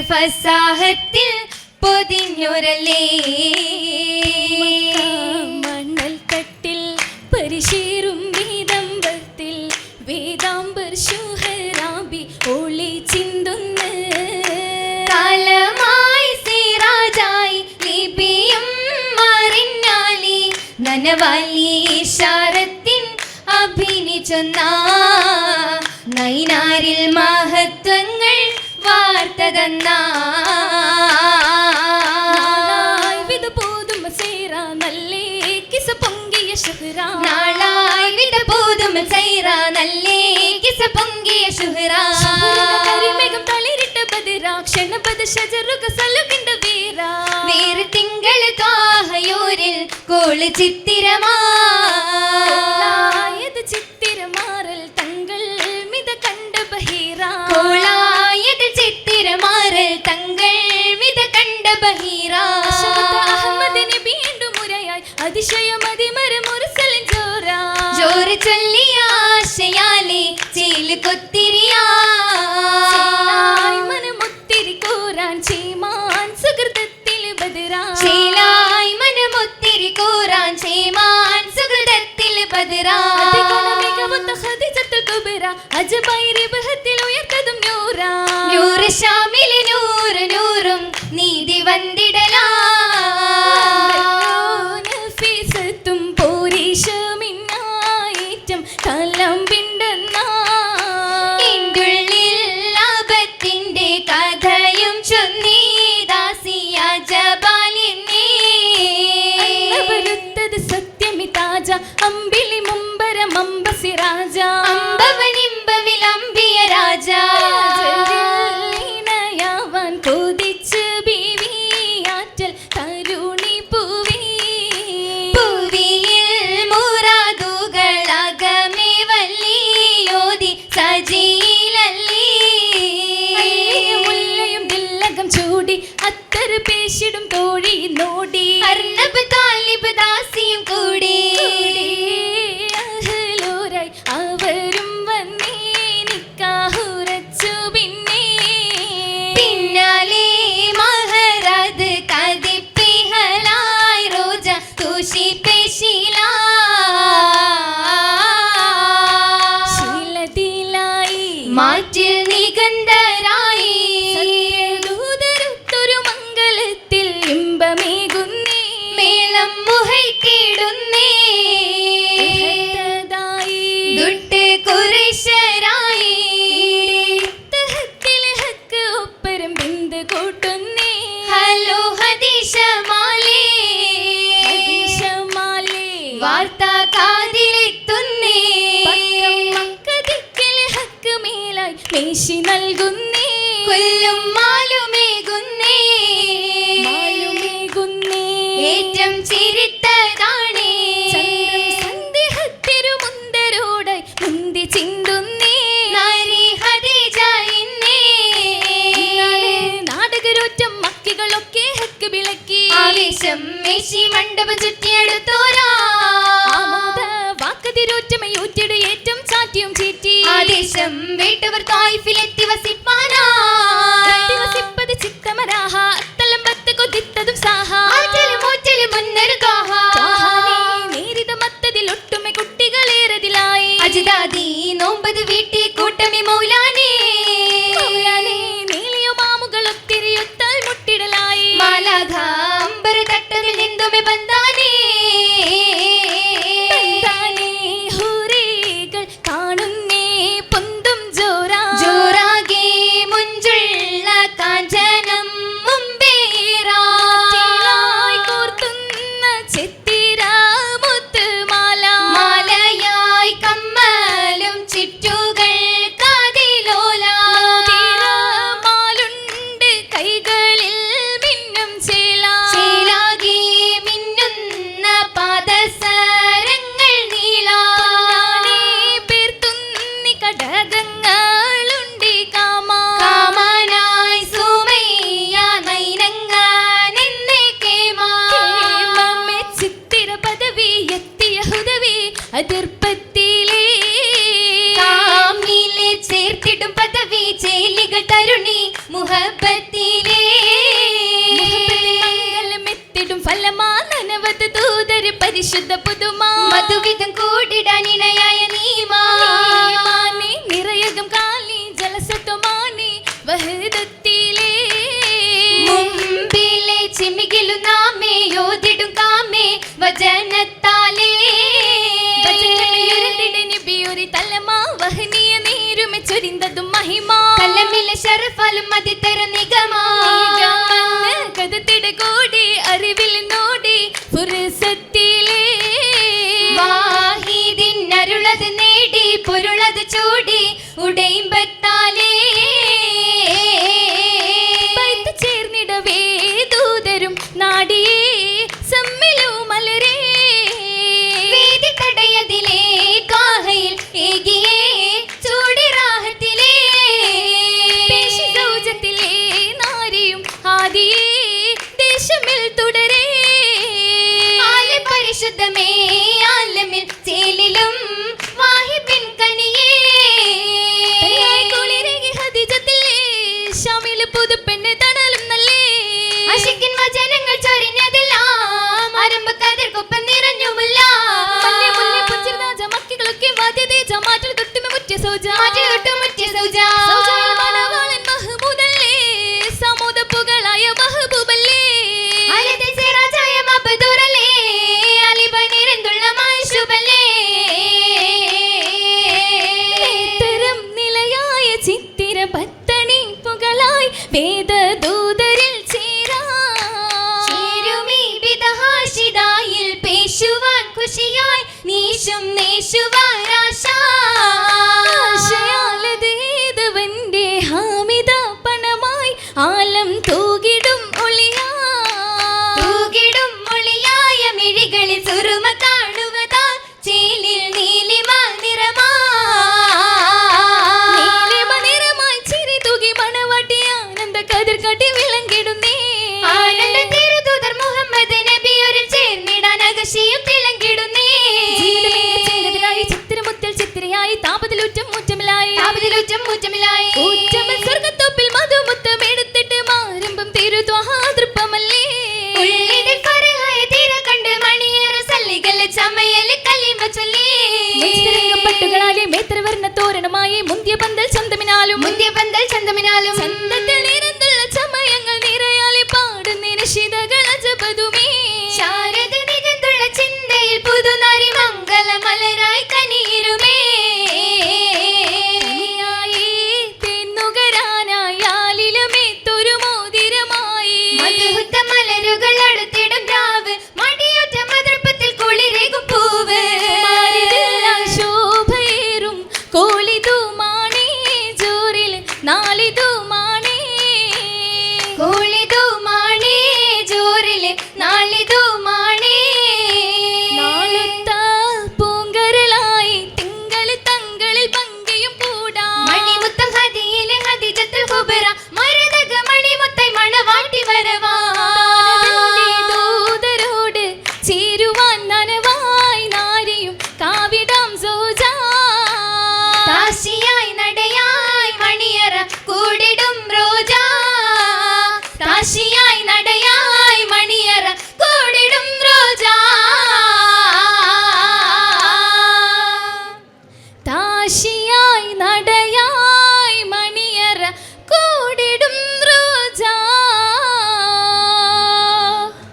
ഫസാഹത്തിൽ പൊതിഞ്ഞൊരല്ലേ? മണ്ണൽ തട്ടിൽ പരിശീറും വേദാമ്പത്തിൽ വേദാംബർ ശുഹരാബി ഒളി ചിന്തുന്ന. കാലമായി സിറാജായി ലിപിയും മറിഞ്ഞാലി നനവാലി ശാരത്തിൻ അഭിനിച്ചൊന്ന നൈനാരിൽ മഹത്വങ്ങൾ വാർത്തതന്ന വിധ പോതും സേറ നല്ലേ? കിസ പൊങ്കിയ ശുഹ്റാ. നാളായി വിട പോതും സൈറ നല്ലേ? കിസ പൊങ്കിയ ശുഹ്റ. കരിമേഘം തളിരിട്ട ബദിരാ. ക്ഷണപദ ഷജറുക സലുകിണ്ട വീരാ. വേറെ തിങ്കൾ ത്വാഹയൂരിൽ കോൾ ചിത്തിരമാ. ആയത് ബഹീറ. അഹമ്മദ് വീണ്ടും മുരയായി അതിശയമതി മരമുരസലിൻ ജോറാ. ജോറ് ചൊല്ലിയ ആശയാലെ ചേൽ കൊത്തിരിയാ. മനമൊത്തിരി കൂറാൻ ചീമാൻ സുഹൃതത്തിൽ ബദരാ. ചേലായി മനമൊത്തിരി കൂറാൻ ചേമാൻ സുഹൃതത്തിൽ മികവുത്ത ഉയർത്തതും നൂറാ. നൂറ് നീതി വന്ദിടലാ മേശി നൽകുന്നേ. കൊല്ലും മാലുമേകുന്നേ. മാലുമേകുന്നേ. ഏറ്റം മുന്തി ചിന്തുന്നേ. നാരി നാടകരോറ്റം മക്കികളൊക്കെ ഹക്ക് വിളക്കി. ആവേശം മേശി മണ്ഡപം ചുറ്റിയെടുത്തോരാ. കൊതിത്തതും ഒട്ടുമെ കുട്ടികളേറതിലായി. അജിതാദി നോമ്പത് വീട്ടി കൂട്ടമി മൗലാനേ. നീളിയോ മാമുകൾ ഒത്തിരി ഒത്താൽ മുട്ടിടലായി. മാലാഖ അമ്പര തട്ടമിൽ നിന്നുമെ ബന്ധാനേ മുഹബത്തിലേ മംഗലമെത്തിടും ഫലമാനവത് ദൂതര് പരിശുദ്ധ പുതുമാ. മധുവിധം കൂടിടാൻ ഇണയായ നീമാ. മാനെ നിറയകം കാലി ജലസത്വമാനെ വഹദത്തിലേ. മുമ്പിലെ ചിമികിലു നാമേ യോതിടും കാമേ വചനത്താലേ. തലമാ വഹനീയ നേരുമെ ചൊരിന്തതും മഹിമാ. കലമിലെ ഷറഫാലും മതി വേദദൂതരിൽ പേശുവാൻ നീശും ഹാമിദ പണമായി ആലം തൂകിടും ചമയൽ കലിമ ചൊല്ലി. പട്ടുകളാലെ മേത്രവർണ തോരണമായി മുന്തിയ പന്തൽ ചന്തമിനാലും. മുന്തിയ പന്തൽ ചന്തമിനാലും. ചമയങ്ങൾ നിറയാലെ പാടുന്നതിന് ശിതകൾ അജപതുമേ. ശാരദ നികന്തുള്ള ചിന്തയിൽ പുതുനരി മംഗള മലരായി കനീരുമേ കോളിതു മാണേ ജോറിൽ നാളിതു മാണേ നാളുത്ത പൂങ്കരലായി തിങ്കൾ തങ്ങളിൽ പങ്കയും കൂടാ. മണിമുത്തം ഹദിയിലെ ഹദിജത്തുൽ ഹുബറ മരതക മണിമുത്തൈ മണവാട്ടി വരവാ し合いな